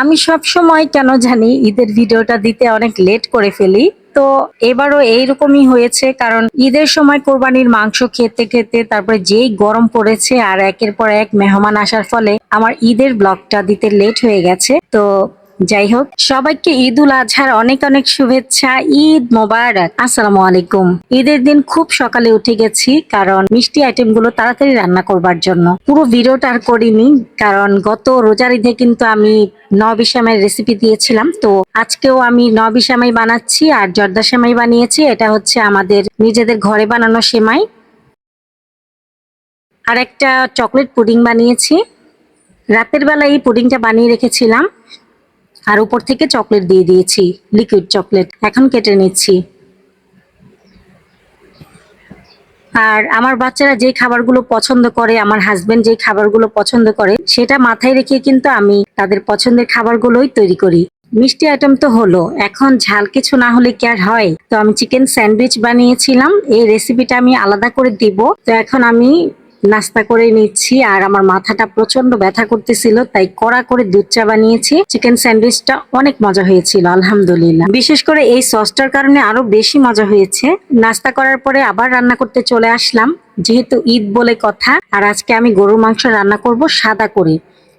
আমি সব সময় কেন জানি ঈদের ভিডিওটা দিতে অনেক লেট করে ফেলি। তো এবারও এইরকমই হয়েছে, কারণ ঈদের সময় কোরবানির মাংস খেতে খেতে তারপরে যেই গরম পড়েছে আর একের পর এক মেহমান আসার ফলে আমার ঈদের ব্লগটা দিতে লেট হয়ে গেছে। তো যাই হোক সবাইকে ঈদ উল আজহার অনেক অনেক শুভেচ্ছা, ঈদ মোবারক। আসসালামু আলাইকুম। ঈদের দিন খুব সকালে উঠে গেছি কারণ মিষ্টি আইটেমগুলো তাড়াতাড়ি রান্না করবার জন্য। পুরো ভিডিওটা আর করিনি কারণ গত রোজার ঈদে কিন্তু আমি নবিশামের রেসিপি দিয়েছিলাম। তো আজকেও আমি নবিশামাই বানাচ্ছি আর জর্দা সেমাই বানিয়েছি। এটা হচ্ছে আমাদের নিজেদের ঘরে বানানো সেমাই। আর একটা চকলেট পুডিং বানিয়েছি। রাতের বেলা এই পুডিংটা বানিয়ে রেখেছিলাম। আর উপর থেকে চকলেট দিয়ে দিয়েছি লিকুইড চকলেট। এখন কেটে নিচ্ছি। আর আমার বাচ্চারা যে খাবারগুলো পছন্দ করে, আমার হাজবেন্ড যে খাবারগুলো পছন্দ করে, সেটা মাথায় রেখে কিন্তু আমি তাদের পছন্দের খাবারগুলোই তৈরি করি। মিষ্টি আইটেম তো হলো। এখন ঝাল কিছু না হলে কি আর হয়? তো আমি চিকেন স্যান্ডউইচ বানিয়েছিলাম। এই রেসিপিটা আমি আলাদা করে দিব। তো এখন আমি নাস্তা করে নিচ্ছি আর আমার মাথাটা প্রচণ্ড ব্যথা করতেছিল, তাই কড়া করে দুধ চা বানিয়েছি। চিকেন স্যান্ডউইচটা অনেক মজা হয়েছিল, আলহামদুলিল্লাহ। বিশেষ করে এই সসটার কারণে আরও বেশি মজা হয়েছে। নাস্তা করার পরে আবার রান্না করতে চলে আসলাম, যেহেতু ঈদ বলে কথা, আর আজকে আমি গরুর মাংস রান্না করব সাদা করে।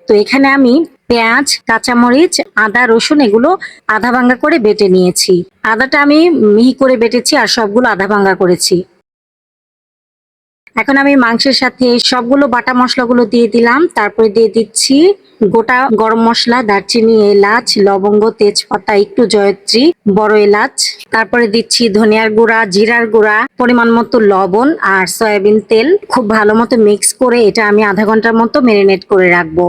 তো এখানে আমি পেঁয়াজ, কাঁচামরিচ, আদা, রসুন এগুলো আধা ভাঙ্গা করে বেটে নিয়েছি। আদাটা আমি মিহি করে বেটেছি আর সবগুলো আধা ভাঙ্গা করেছি। এখন আমি মাংসের সাথে সবগুলো বাটা মশলাগুলো দিয়ে দিলাম। তারপরে দিয়ে দিচ্ছি গোটা গরম মশলা, দারচিনি, এলাচ, লবঙ্গ, তেজপাতা, একটু জয়ত্রী, বড় এলাচ। তারপরে দিচ্ছি ধনিয়ার গুঁড়া, জিরার গুঁড়া, পরিমাণ মতো লবণ আর সয়াবিন তেল। খুব ভালো মতো মিক্স করে এটা আমি আধা ঘণ্টার মতো মেরিনেট করে রাখব।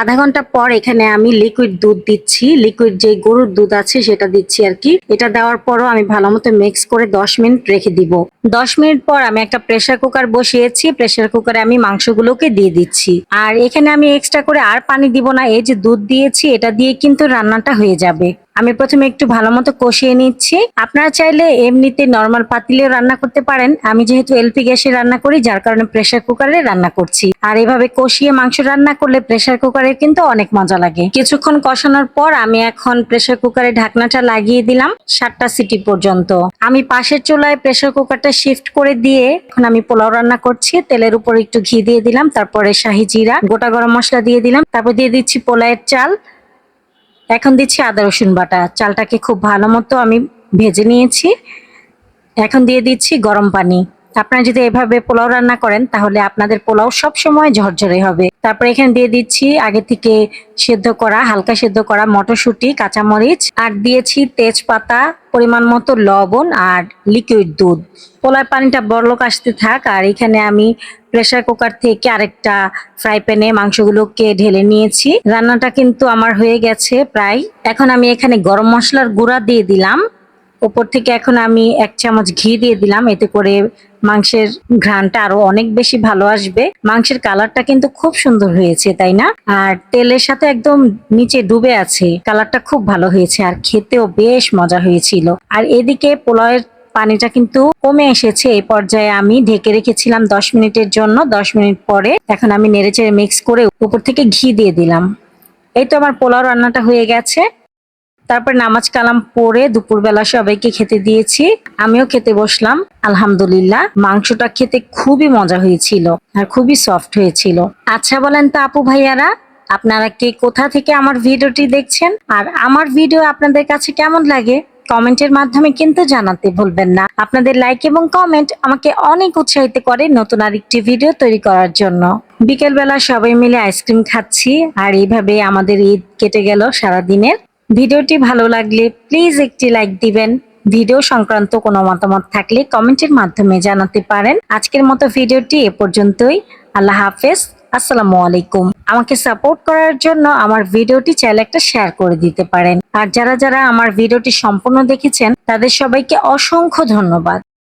আধা ঘণ্টা পর এখানে আমি লিকুইড দুধ দিচ্ছি। লিকুইড যে গরুর দুধ আছে সেটা দিচ্ছি আর কি। এটা দেওয়ার পরও আমি ভালো মতো মিক্স করে দশ মিনিট রেখে দিব। দশ মিনিট পর আমি একটা প্রেসার কুকার বসিয়েছি। প্রেসার কুকারে আমি মাংসগুলোকে দিয়ে দিচ্ছি। আর এখানে আমি এক্সট্রা করে আর পানি দিব না। এই যে দুধ দিয়েছি, এটা দিয়ে কিন্তু রান্নাটা হয়ে যাবে। আমি প্রথমে একটু ভালো মতো কষিয়ে নিচ্ছি। আপনারা চাইলে এমনিতে নর্মাল পাতিলেও রান্না করতে পারেন। আমি যেহেতু এলপি গ্যাসে রান্না করি, যার কারণে প্রেসার কুকারে রান্না করছি। আর এভাবে কষিয়ে মাংস রান্না করলে প্রেসার কুকারে কিন্তু অনেক মজা লাগে। কিছুক্ষণ কষানোর পর আমি এখন প্রেসার কুকারে ঢাকনাটা লাগিয়ে দিলাম সাতটা সিটি পর্যন্ত। আমি পাশের চুলায় প্রেসার কুকারটা শিফট করে দিয়ে এখন আমি পোলাও রান্না করছি। তেলের উপর একটু ঘি দিয়ে দিলাম, তারপরে শাহি জিরা, গোটা গরম মশলা দিয়ে দিলাম, তারপর দিয়ে দিচ্ছি পোলাওয়ের চাল। এখন দিচ্ছি আদা, রসুন বাটা। চালটাকে খুব ভালো মতো আমি ভেজে নিয়েছি। এখন দিয়ে দিচ্ছি গরম পানি। আপনারা যদি এভাবে পোলাও রান্না করেন, তাহলে আপনাদের পোলাও সব সময় ঝরঝরে হবে। তারপরে এখানে দিয়ে দিচ্ছি আগে থেকে সেদ্ধ করা, হালকা সেদ্ধ করা মটরশুঁটি, কাঁচামরিচ, আর দিয়েছি তেজপাতা, পরিমাণ মতো লবণ আর লিকুইড দুধ। পোলার পানিটা বরলোক আসতে থাক, আর এখানে আমি প্রেসার কুকার থেকে আরেকটা ফ্রাই প্যানে মাংসগুলোকে ঢেলে নিয়েছি। রান্নাটা কিন্তু আমার হয়ে গেছে প্রায়। এখন আমি এখানে গরম মশলার গুঁড়া দিয়ে দিলাম। ওপর থেকে এখন আমি এক চামচ ঘি দিয়ে দিলাম, এতে করে মাংসের ঘ্রাণটা আরও অনেক বেশি ভালো আসবে। মাংসের কালারটা কিন্তু খুব সুন্দর হয়েছে, তাই না? আর তেলের সাথে একদম নিচে ডুবে আছে। কালারটা খুব ভালো হয়েছে আর খেতেও বেশ মজা হয়েছিল। আর এদিকে পোলাওয়ের পানিটা কিন্তু কমে এসেছে। এই পর্যায়ে আমি ঢেকে রেখেছিলাম দশ মিনিটের জন্য। দশ মিনিট পরে এখন আমি নেড়েচেড়ে মিক্স করে উপর থেকে ঘি দিয়ে দিলাম। এই তো আমার পোলাও রান্নাটা হয়ে গেছে। তারপর নামাজ কালাম পরে দুপুরবেলা সবাইকে খেতে দিয়েছি। আমিও খেতে বসলাম। আলহামদুলিল্লাহ, মাংসটা খেতে খুবই মজা হয়েছিল আর খুবই সফট হয়েছিল। আচ্ছা বলেন তো আপু ভাইয়ারা, আপনারা কে কোথা থেকে আমার ভিডিওটি দেখছেন? আর আমার ভিডিও আপনাদের কাছে কেমন লাগে? কমেন্টের মাধ্যমে কিন্তু জানাতে ভুলবেন না। আপনাদের লাইক এবং কমেন্ট আমাকে অনেক উৎসাহিত করে নতুন আরেকটি ভিডিও তৈরি করার জন্য। বিকেলবেলা সবাই মিলে আইসক্রিম খাচ্ছি আর এইভাবে আমাদের ঈদ কেটে গেল সারাদিনের। ভিডিওটি ভালো লাগলে প্লিজ একটি লাইক দিবেন। ভিডিও সংক্রান্ত কোনো মতামত থাকলে কমেন্টের মাধ্যমে জানাতে পারেন। আজকের মতো ভিডিওটি এ পর্যন্তই। আল্লাহ হাফেজ। আসসালামু আলাইকুম। আমাকে সাপোর্ট করার জন্য আমার ভিডিওটি চাইলে একটা শেয়ার করে দিতে পারেন। আর যারা যারা আমার ভিডিওটি সম্পূর্ণ দেখেছেন, তাদের সবাইকে অসংখ্য ধন্যবাদ।